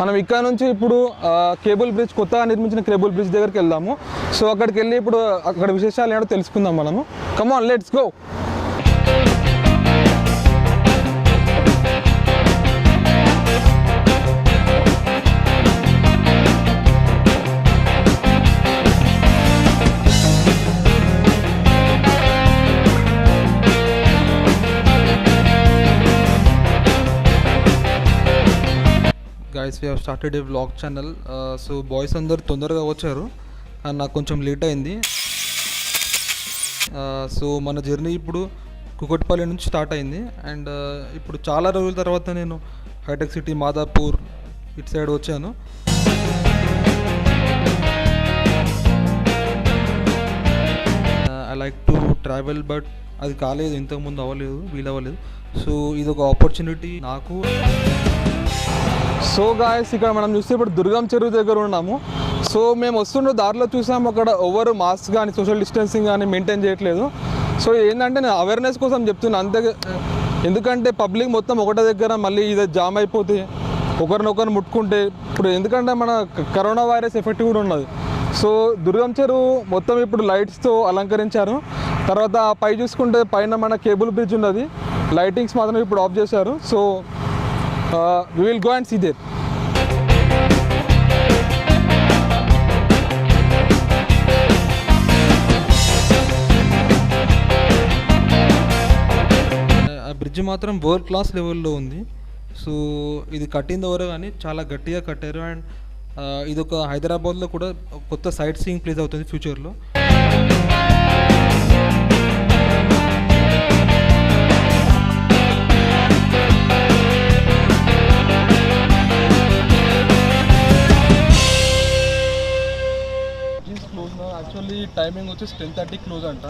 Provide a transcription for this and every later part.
మనం ఇక్కడ నుంచి ఇప్పుడు కేబుల్ బ్రిడ్జ్ కొత్తగా నిర్మించిన కేబుల్ బ్రిడ్జ్ దగ్గరికి వెళ్దాము. సో అక్కడికి వెళ్ళి ఇప్పుడు అక్కడ విశేషాలు ఏంటో తెలుసుకుందాం మనము. Come on let's go guys we have started a vlog channel so boys అందరు తొందరగా వచ్చారు. అండ్ నాకు కొంచెం లేట్ అయింది. Uh, సో మన జర్నీ ఇప్పుడు కుకట్పల్లి నుంచి స్టార్ట్ అయింది. అండ్ uh, ఇప్పుడు చాలా రోజుల తర్వాత నేను హైటెక్ సిటీ మాదాపూర్ ఇటు సైడ్ వచ్చాను. I like to travel but అది కాలేదు. ఇంతకుముందు అవ్వలేదు వీలు అవ్వలేదు సో ఇది ఒక ఆపర్చునిటీ నాకు. సో గాయస్ ఇక్కడ మనం చూస్తే ఇప్పుడు దుర్గం చెరువు దగ్గర ఉన్నాము. సో మేము వస్తున్న దారిలో చూసాము అక్కడ ఎవరు మాస్క్ కానీ సోషల్ డిస్టెన్సింగ్ కానీ మెయింటైన్ చేయట్లేదు. సో ఏంటంటే నేను అవేర్నెస్ కోసం చెప్తున్నా అంతే ఎందుకంటే పబ్లిక్ మొత్తం ఒకటే దగ్గర మళ్ళీ ఇది జామ్ అయిపోతే ఒకరినొకరు ముట్టుకుంటే ఇప్పుడు ఎందుకంటే మన కరోనా వైరస్ ఎఫెక్ట్ కూడా ఉన్నది. సో దుర్గం చెరువు మొత్తం ఇప్పుడు లైట్స్తో అలంకరించారు. తర్వాత పై చూసుకుంటే పైన మన కేబుల్ బ్రిడ్జ్ ఉన్నది. లైటింగ్స్ మాత్రం ఇప్పుడు ఆఫ్ చేశారు. So we will go and see there ఆ బ్రిడ్జ్ మాత్రం వరల్డ్ క్లాస్ లెవెల్లో ఉంది. సో ఇది కట్టింది ఎవరో కానీ చాలా గట్టిగా కట్టారు. అండ్ ఇది ఒక హైదరాబాద్లో కూడా కొత్త సైట్ సీయింగ్ ప్లేస్ అవుతుంది ఫ్యూచర్లో టైమింగ్ వచ్చేసి టెన్ థర్టీ క్లోజ్ అంట.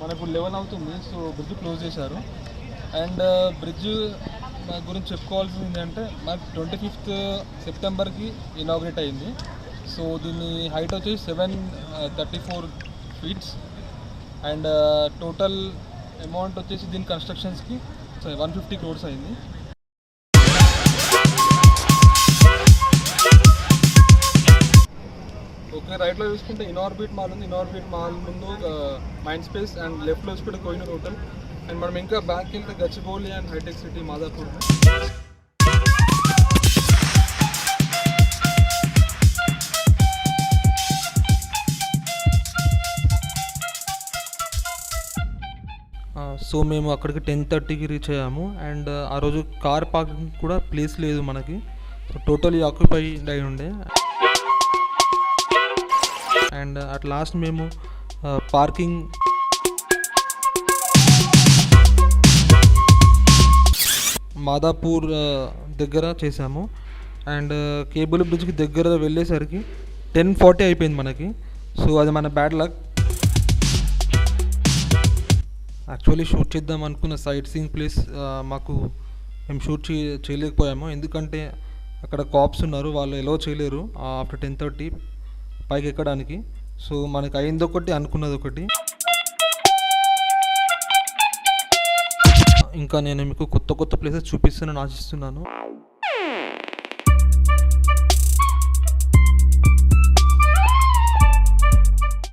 మనకు లెవెన్ అవుతుంది సో బ్రిడ్జ్ క్లోజ్ చేశారు. అండ్ uh, బ్రిడ్జ్ గురించి చెప్పుకోవాల్సింది ఏంటంటే మనకు ట్వంటీ ఫిఫ్త్ సెప్టెంబర్కి ఇనాగ్రేట్ అయింది. సో దీని హైట్ వచ్చేసి seven thirty four feets and uh, total amount వచ్చేసి దీని కన్స్ట్రక్షన్స్కి వన్ ఫిఫ్టీ క్రోర్స్ అయింది. ఓకే రైట్లో చూసుకుంటే ఇనార్బిట్ మాల్ ఉంది. ఇనార్బిట్ మాల్ ముందు మైండ్ స్పేస్ అండ్ లెఫ్ట్లో చూసుకుంటే కోయినూర్ హోటల్ అండ్ మనం ఇంకా బ్యాక్ వెళ్తే Gachibowli and hitech city Madhapur. So మేము అక్కడికి టెన్ థర్టీకి రీచ్ అయ్యాము. అండ్ ఆ రోజు కార్ పార్కింగ్ కూడా ప్లేస్ లేదు మనకి. సో టోటలీ ఆక్యుపైడ్ అయి ఉండే. అండ్ అట్ లాస్ట్ మేము పార్కింగ్. మాదాపూర్ దగ్గర చేసాము అండ్ కేబుల్ బ్రిడ్జ్కి దగ్గర వెళ్ళేసరికి టెన్ ఫార్టీ అయిపోయింది మనకి. సో అది మన బ్యాడ్ లక్. యాక్చువల్లీ షూట్ చేద్దాం అనుకున్న సైట్ సీయింగ్ ప్లేస్ మాకు మేము షూట్ చే చేయలేకపోయాము. ఎందుకంటే అక్కడ కాప్స్ ఉన్నారు వాళ్ళు ఎలో చేయలేరు. ఆఫ్టర్ టెన్ థర్టీ పైకి ఎక్కడానికి సో మనకి అయింది ఒకటి అనుకున్నది ఒకటి ఇంకా నేను మీకు కొత్త కొత్త ప్లేసెస్ చూపిస్తానని ఆశిస్తున్నాను.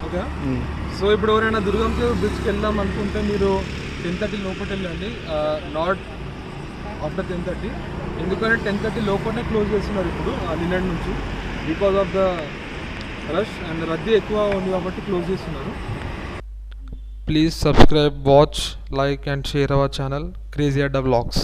ఓకే? సో ఇప్పుడు ఎవరైనా దుర్గం బ్రిడ్జ్కి వెళ్దాం అనుకుంటే మీరు టెన్ థర్టీ లోపల వెళ్ళండి. నాట్ ఆఫ్టర్ టెన్ థర్టీ ఎందుకంటే టెన్ థర్టీ లోపలనే క్లోజ్ చేస్తున్నారు ఇప్పుడు నిన్నటి నుంచి. Because of the rush and రద్దీ ఎక్కువ ఉంది కాబట్టి క్లోజ్ చేస్తున్నారు. Please subscribe watch like and share our channel crazy Adda blogs